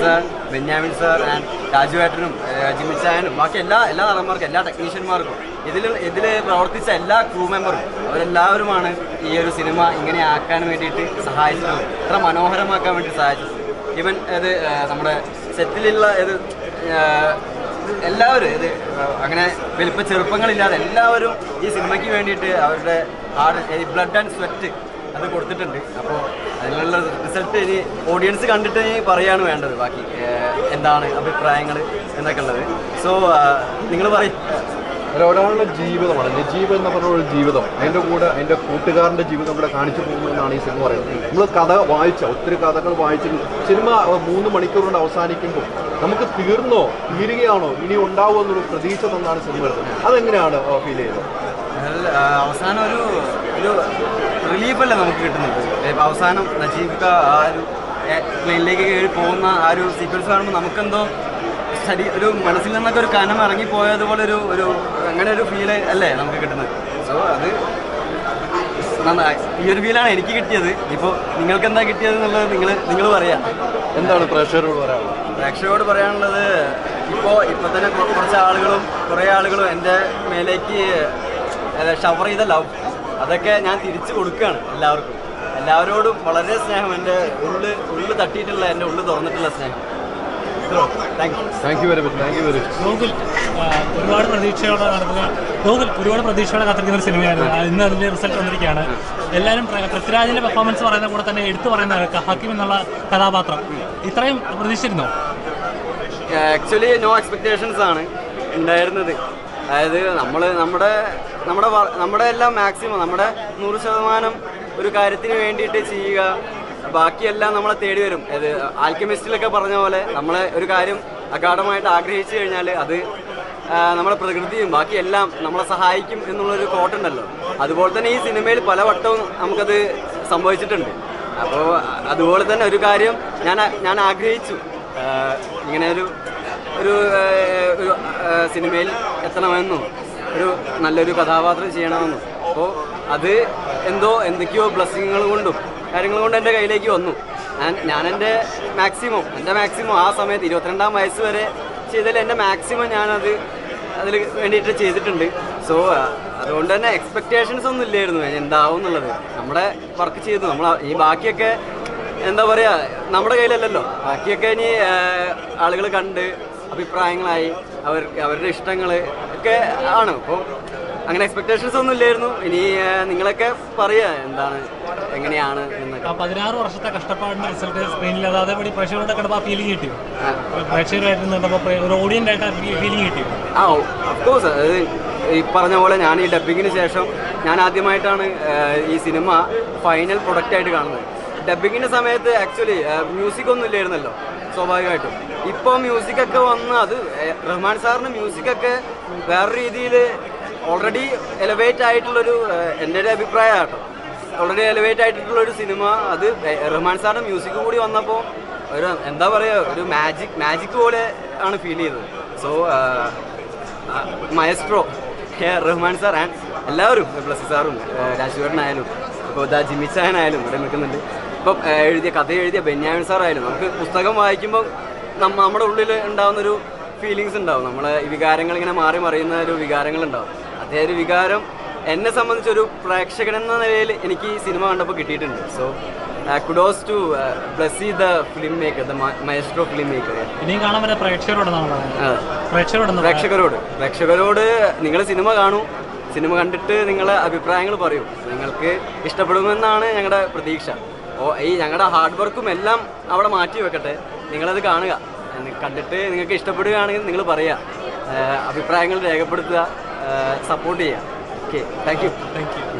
Sir Benyamin sir and Raju ഏട്ടനും ജിമിച്ചായനും ബാക്കി എല്ലാ എല്ലാ നടന്മാർക്കും എല്ലാ ടെക്നീഷ്യന്മാർക്കും ഇതിൽ ഇതിൽ പ്രവർത്തിച്ച എല്ലാ ക്രൂ മെമ്പറും അവരെല്ലാവരുമാണ് ഈ ഒരു സിനിമ ഇങ്ങനെ ആക്കാൻ വേണ്ടിയിട്ട് സഹായിച്ചത്. ഇത്ര മനോഹരമാക്കാൻ വേണ്ടി സഹായിച്ചത്. ഈവൻ ഇത് നമ്മുടെ സെറ്റിലുള്ള ഇത് എല്ലാവരും ഇത് അങ്ങനെ വലിപ്പ ചെറുപ്പങ്ങളില്ലാതെ എല്ലാവരും ഈ സിനിമയ്ക്ക് വേണ്ടിയിട്ട് അവരുടെ ഹാർഡ് ബ്ലഡ് ആൻഡ് സ്വെറ്റ് അത് കൊടുത്തിട്ടുണ്ട്. അപ്പോൾ അതിനുള്ള റിസൾട്ട് ഇനി ഓഡിയൻസ് കണ്ടിട്ട് പറയാണ് വേണ്ടത് ബാക്കി എന്താണ് അഭിപ്രായങ്ങൾ എന്നൊക്കെ ഉള്ളത്. സോ നിങ്ങൾ പറയും. ഒരാളുടെ ജീവിതമാണ്. നജീബ് എന്ന് പറഞ്ഞ ഒരു ജീവിതം. അതിന്റെ കൂടെ അതിന്റെ കൂട്ടുകാരന്റെ ജീവിതം കൂടെ കാണിച്ചു പോകുന്നതെന്നാണ് ഈ സിനിമ പറയുന്നത്. നമ്മൾ കഥ വായിച്ച ഒത്തിരി കഥകൾ വായിച്ചിട്ട് സിനിമ മൂന്ന് മണിക്കൂർ കൊണ്ട് അവസാനിക്കുമ്പോൾ നമുക്ക് തീർന്നോ തീരുകയാണോ ഇനി ഉണ്ടാവുമോ എന്നൊരു പ്രതീക്ഷ തന്നാണ് സിനിമ എടുത്തത് അതെങ്ങനെയാണ് ഫീൽ ചെയ്തത്? അതിൽ, അവസാനം ഒരു ഒരു റിലീഫല്ലേ നമുക്ക് കിട്ടുന്നുണ്ട് ഇപ്പം അവസാനം നജീബ് ആ ഒരു പ്ലെയിനിലേക്ക് കയറി പോകുന്ന ആ ഒരു സീക്വൻസ് കാണുമ്പോൾ നമുക്കെന്തോ ശരി ഒരു മനസ്സിൽ നിന്നൊക്കെ ഒരു കനം ഇറങ്ങിപ്പോയതുപോലെ ഒരു ഒരു അങ്ങനെ ഒരു ഫീൽ അല്ലേ നമുക്ക് കിട്ടുന്നത്? സോ അത് നന്നായി. ഈ ഒരു ഫീലാണ് എനിക്ക് കിട്ടിയത്. ഇപ്പോൾ നിങ്ങൾക്ക് എന്താ കിട്ടിയത് എന്നുള്ളത് നിങ്ങൾ നിങ്ങൾ പറയാം. എന്താണ് പ്രേക്ഷകരോട് പറയാനുള്ളത്? പ്രേക്ഷകരോട് പറയാനുള്ളത് ഇപ്പോൾ ഇപ്പോൾ തന്നെ കുറച്ച് ആളുകളും കുറേ ആളുകളും എന്റെ മേലേക്ക് ഷവർ ചെയ്ത ലവ് അതൊക്കെ ഞാൻ തിരിച്ചു കൊടുക്കുകയാണ് എല്ലാവർക്കും. എല്ലാവരോടും വളരെ സ്നേഹം. എന്റെ ഉള്ളിൽ ഉള്ളിൽ തട്ടിയിട്ടുള്ള എന്റെ ഉള്ളിൽ തുറന്നിട്ടുള്ള സ്നേഹം. ഒരുപാട് പ്രതീക്ഷയോടെ ഗോകുൽ ഒരുപാട് പ്രതീക്ഷയോടെ കാത്തിരിക്കുന്ന ഒരു സിനിമയായിരുന്നു. ആ, ഇന്ന് അതിന്റെ റിസൾട്ട് വന്നിരിക്കുകയാണ്. എല്ലാവരും പൃഥ്വിരാജിന്റെ പെർഫോമൻസ് പറയുന്ന കൂടെ തന്നെ എടുത്തു പറയുന്ന ഹക്കിം ഹക്കീം എന്നുള്ള കഥാപാത്രം. ഇത്രയും പ്രതീക്ഷിച്ചിരുന്നോ? ആക്ച്വലി നോ എക്സ്പെക്ടേഷൻസ് ആണ് ഉണ്ടായിരുന്നത്. അതായത് നമ്മൾ നമ്മുടെ നമ്മുടെ നമ്മുടെ എല്ലാം മാക്സിമം നമ്മുടെ നൂറ് ശതമാനം ഒരു കാര്യത്തിന് വേണ്ടിയിട്ട് ചെയ്യുക. ബാക്കിയെല്ലാം നമ്മളെ തേടി വരും. അത് ആൽക്കമിസ്റ്റിലൊക്കെ പറഞ്ഞ പോലെ നമ്മളെ ഒരു കാര്യം അഗാഠമായിട്ട് ആഗ്രഹിച്ചു കഴിഞ്ഞാൽ അത് നമ്മളെ പ്രകൃതിയും ബാക്കിയെല്ലാം നമ്മളെ സഹായിക്കും എന്നുള്ളൊരു കോട്ടുണ്ടല്ലോ അതുപോലെ തന്നെ ഈ സിനിമയിൽ പല വട്ടവും നമുക്കത് സംഭവിച്ചിട്ടുണ്ട്. അപ്പോൾ അതുപോലെ തന്നെ ഒരു കാര്യം ഞാൻ ഞാൻ ആഗ്രഹിച്ചു. ഇങ്ങനെ ഒരു ഒരു ഒരു സിനിമയിൽ എത്തണമെന്നും ഒരു നല്ലൊരു കഥാപാത്രം ചെയ്യണമെന്നും. അപ്പോൾ അത് എന്തോ എന്തൊക്കെയോ ബ്ലസ്സിങ്ങൾ കൊണ്ടും കാര്യങ്ങൾ കൊണ്ട് എന്റെ കയ്യിലേക്ക് വന്നു. ഞാൻ എന്റെ മാക്സിമം എന്റെ മാക്സിമം ആ സമയത്ത് ഇരുപത്തിരണ്ടാം വയസ്സ് വരെ ചെയ്തതിൽ എന്റെ മാക്സിമം ഞാനത് അതിൽ വേണ്ടിയിട്ട് ചെയ്തിട്ടുണ്ട്. സോ അതുകൊണ്ട് തന്നെ എക്സ്പെക്റ്റേഷൻസ് ഒന്നും ഇല്ലായിരുന്നു. എന്താവും എന്നുള്ളത്. നമ്മുടെ വർക്ക് ചെയ്തു. നമ്മൾ ഈ ബാക്കിയൊക്കെ എന്താ പറയുക നമ്മുടെ കയ്യിലല്ലല്ലോ. ബാക്കിയൊക്കെ ഇനി ആളുകൾ കണ്ട് അഭിപ്രായങ്ങളായി അവർ അവരുടെ ഇഷ്ടങ്ങൾ ഒക്കെ ആണ്. അപ്പോൾ അങ്ങനെ എക്സ്പെക്ടേഷൻസ് ഒന്നും ഇല്ലായിരുന്നു. ഇനി നിങ്ങളൊക്കെ പറയുക എന്താണ് എങ്ങനെയാണ് എന്നൊക്കെ. ആ പതിനാറ് വർഷത്തെ കഷ്ടപ്പാടിന്റെ റിസൾട്ട് സ്ക്രീനിൽ അത് അതേപടി പ്രേക്ഷകരുടെ കണ്ടപ്പോൾ ഫീലിംഗ് കിട്ടി. പ്രേക്ഷകരായിട്ട് ഒരു ഓഡിയന്റ് ആയിട്ട് ആ ഫീലിംഗ് കിട്ടിയോ ആ ഓഫ്കോഴ്സ് അത് ഈ പറഞ്ഞ പോലെ ഞാൻ ഈ ഡബിങ്ങിന് ശേഷം ഞാൻ ആദ്യമായിട്ടാണ് ഈ സിനിമ ഫൈനൽ പ്രൊഡക്റ്റ് ആയിട്ട് കാണുന്നത്. ഡബിങ്ങിന്റെ സമയത്ത് ആക്ച്വലി മ്യൂസിക് ഒന്നും ഇല്ലായിരുന്നല്ലോ. സ്വാഭാവികമായിട്ടും. ഇപ്പോൾ മ്യൂസിക്കൊക്കെ വന്ന് അത് റഹ്മാൻ സാറിന് മ്യൂസിക്കൊക്കെ വേറെ രീതിയിൽ ഓൾറെഡി എലവേറ്റ് ആയിട്ടുള്ളൊരു എന്റെ ഒരു അഭിപ്രായമാണ് ഓൾറെഡി എലവേറ്റ് ആയിട്ടുള്ള ഒരു സിനിമ അത് റഹ്മാൻ സാറിന്റെ മ്യൂസിക് കൂടി വന്നപ്പോൾ ഒരു എന്താ പറയുക ഒരു മാജിക് മാജിക് പോലെ ആണ് ഫീൽ ചെയ്തത്. So maestro Rahman sir and എല്ലാവരും പ്ലസ് സാറും രാജുവേട്ടനായാലും ഇപ്പോൾ ദാ ജിമിച്ചായനായാലും ഇവിടെ നിൽക്കുന്നുണ്ട്. ഇപ്പം എഴുതിയ കഥ എഴുതിയ ബെന്യാമിൻ സാറായാലും നമുക്ക് പുസ്തകം വായിക്കുമ്പോൾ നമ്മ നമ്മുടെ ഉള്ളിൽ ഉണ്ടാകുന്നൊരു ഫീലിങ്സ് ഉണ്ടാവും. നമ്മളെ വികാരങ്ങൾ ഇങ്ങനെ മാറി മറിയുന്ന ഒരു വികാരങ്ങൾ ഉണ്ടാവും. അതേ ഒരു വികാരം എന്നെ സംബന്ധിച്ചൊരു പ്രേക്ഷകൻ എന്ന നിലയിൽ എനിക്ക് ഈ സിനിമ കണ്ടപ്പോൾ കിട്ടിയിട്ടുണ്ട്. So kudos to Blessy the film maker the maestro film maker ഇനിയും കാണാൻ പ്രേക്ഷകരോടെന്ന് പ്രേക്ഷകരോട് പ്രേക്ഷകരോട് നിങ്ങൾ സിനിമ കാണൂ. സിനിമ കണ്ടിട്ട് നിങ്ങളെ അഭിപ്രായങ്ങൾ പറയൂ. നിങ്ങൾക്ക് ഇഷ്ടപ്പെടുമെന്നാണ് ഞങ്ങളുടെ പ്രതീക്ഷ. ഓ ഈ ഞങ്ങളുടെ ഹാർഡ് വർക്കും എല്ലാം അവിടെ മാറ്റി വെക്കട്ടെ. നിങ്ങളത് കാണുക. കണ്ടിട്ട് നിങ്ങൾക്ക് ഇഷ്ടപ്പെടുകയാണെങ്കിൽ നിങ്ങൾ പറയുക അഭിപ്രായങ്ങൾ രേഖപ്പെടുത്തുക. സപ്പോർട്ട് ചെയ്യുക okay thank you thank you